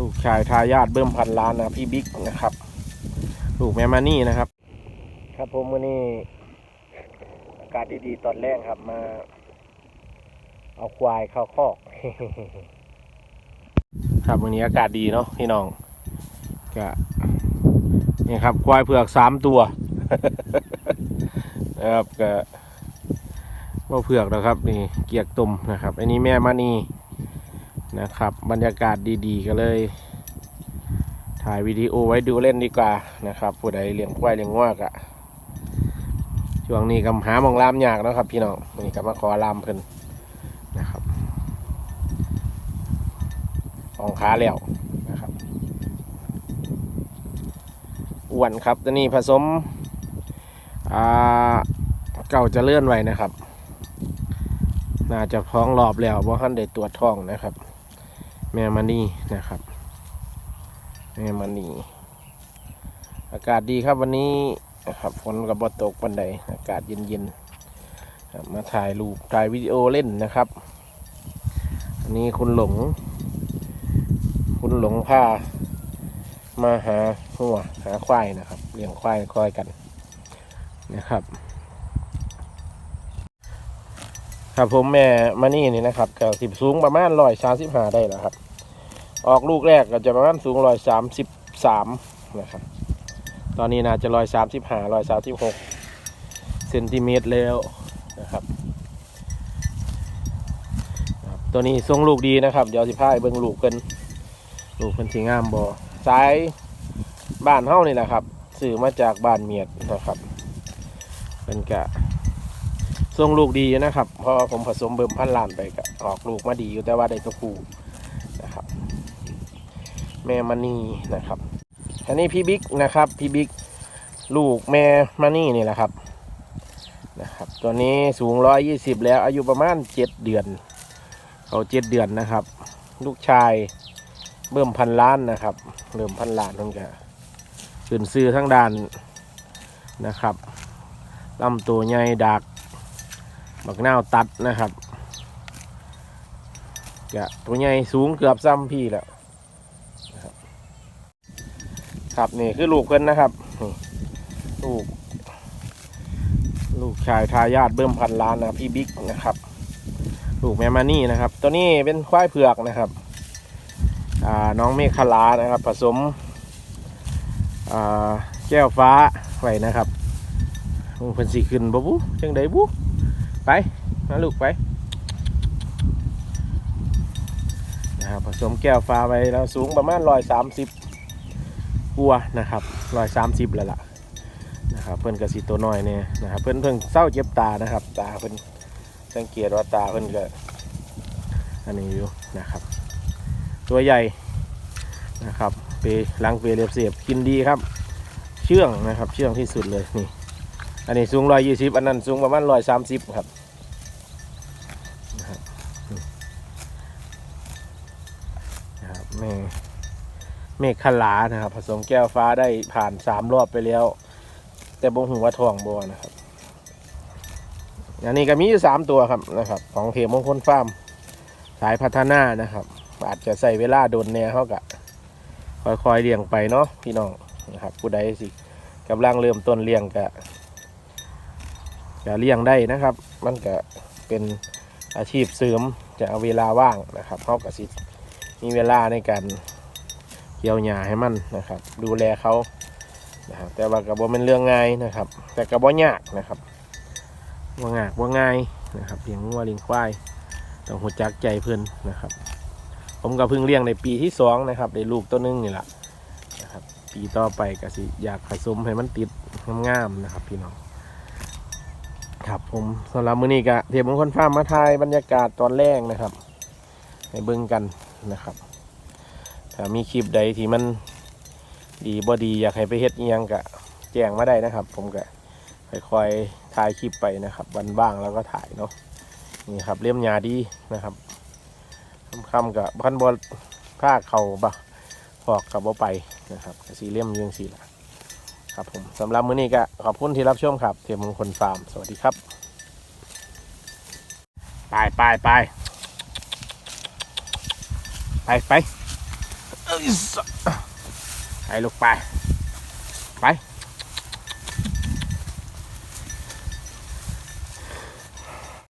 ลูกชายทายาทเบิ่มพันล้านนะพี่บิ๊กนะครับ ลูกแม่มานี่นะครับ ครับผมวันนี้อากาศดีๆตอนแรกครับมา เอาควายเข้าคอก ครับวันนี้อากาศดีเนาะพี่น้องก็นี่ครับ ควายเผือกสามตัวนะครับก็ว่าเผือกนะครับนี่เกียกตุ่มนะครับ อันนี้แม่มานี นะครับ บรรยากาศดีๆก็เลย ถ่ายวิดีโอไว้ดูเล่นดีกว่านะครับผู้ใดเลี้ยงควายเลี้ยงงวกอะช่วงนี้กำหามองลามยากนะครับ พี่น้องวันนี้ก็มาขอลามเพิ่นนะครับของขาแล้วนะครับอ้วนครับตัวนี้ผสมอ่าเก่าจะเลื่อนไว้นะครับ น่าจะท้องรอบแล้วเพราะท่านได้ตรวจท้องนะครับ แม่มันนี่นะครับ แม่มันนี่อากาศดีครับวันนี้นะครับฝนกับบตกวันใดอากาศเย็นๆมาถ่ายรูปถ่ายวิดีโอเล่นนะครับอันนี้คุณหลง คุณหลงพามาหาหัวหาควายนะครับเลี้ยงควายคอยกันนะครับ ครับผมแม่มานี่นี่นะครับก็สิบสูงประมาณร้อยสามสิบห้าได้แล้วครับ ออกลูกแรกก็จะประมาณสูงร้อยสามสิบสามนะครับ ตอนนี้น่าจะร้อยสามสิบห้าร้อยสามสิบหกเซนติเมตรแล้วนะครับ ตัวนี้ทรงลูกดีนะครับ เดี๋ยวสิพายเบิ้งลูกกันลูกเป็นสีงามบอสายบ้านเฮ้านี่แหละครับ สื่อมาจากบ้านเมียดนะครับเป็นกะ ทรงลูกดีนะครับเพราะผมผสมเบิ่มพันล้านไปก็ออกลูกมาดีอยู่แต่ว่าได้ตัวผู้นะครับ แม่มานี่นะครับอันนี้พี่บิ๊กนะครับ พี่บิ๊กลูกแม่มานี่นี่แหละครับนะครับ ตัวนี้สูงร้อยยี่สิบแล้ว อายุประมาณเจ็ดเดือน เขาเจ็ดเดือนนะครับ ลูกชายเบิ่มพันล้านนะครับเริ่มพันล้านทั้งกะขึ้นซื้อทั้งด้านนะครับลำตัวใหญ่ดัก บักนาวตัดนะครับกะตัวใหญ่สูงเกือบซ้ำพี่แล้วครับนี่คือลูกเพิ่นนะครับลูก ลูกชายทายาทเบิ่มพันล้านนะพี่บิ๊กนะครับ ลูกแม่มานี่นะครับ ตัวนี้เป็นควายเผือกนะครับอ่าน้องเมฆขลานะครับ ผสมแก้วฟ้าไว้นะครับมึงเพิ่นสีขึ้นบ่บุจังไดบุ ไปมาลูกไปนะครับผสมแก้วฟ้าไว้แล้วสูงประมาณร้อยสามสิบกัวนะครับร้อยสามสิบแล้วล่ะนะครับเพิ่นกระสีตัวน้อยเนี่ยนะครับเพิ่นเพิ่งเศร้าเจ็บตานะครับ ตาเพิ่นสังเกตว่าตาเพิ่นก็อันนี้อยู่นะครับ ตัวใหญ่นะครับเปลังเปเรียบเสียบกินดีครับ เชื่องนะครับ เชื่องที่สุดเลยนี่ อันนี้สูงร้อยยี่สิบอันนั้นสูงประมาณร้อยสามสิบครับนะครับนะครับแม่เมฆขลานะครับ ผสมแก้วฟ้าได้ผ่านสามรอบไปแล้ว แต่บ่หูว่าทองบัวนะครับอันนี้ก็มีอยู่สามตัวครับนะครับ ของเทมงคลฟาร์มสายพัฒนานะครับ อาจจะใส่เวลาโดนแน่เขากะค่อยๆเลี้ยงไปเนาะพี่น้องนะครับผู้ใดสิกำลังเริ่มต้นเลี้ยงกะ จะเลี้ยงได้นะครับ มันก็เป็นอาชีพเสริมจะเอาเวลาว่างนะครับเขาก็สิมีเวลาในการเกี่ยวหญ้าให้มันนะครับ ดูแลเขานะครับแต่ว่ากระบอกเป็นเรื่องง่ายนะครับ แต่กระบอกยากนะครับว่างากว่าง่ายนะครับเลี้ยงวัวเลี้ยงควายต้องหัวจักใจเพื่อนนะครับ ผมก็เพิ่งเลี้ยงในปีที่สองนะครับได้ลูกตัวหนึงนี่แหละนะครับ ปีต่อไปก็สิอยากผสมให้มันติดงามๆนะครับ พี่น้อง ครับผมสำหรับมื้อนี้ก็เทียบมงคลฟาร์มมาทายบรรยากาศตอนแรกนะครับให้เบิ่งกันนะครับ ถ้ามีคลิปใดที่มันดีบ่ดีอยากให้ไปเฮ็ดอิหยังก็แจ้งมาได้นะครับ ผมก็ค่อยๆถ่ายคลิปไปนะครับวันบ้างแล้วก็ถ่ายเนาะนี่ครับเลี่ยมยาดีนะครับคำๆกับพันบอผ้าเข่าบะพอกกับบ่ไปนะครับสีเลี่ยมยังสีละ ครับผมสำหรับมื้อนี้ก็ขอบคุณที่รับชมครับเทียมมงคลฟาร์มสวัสดีครับ ไปไปไปไปไปไอ้ยสะไปลูกไปไป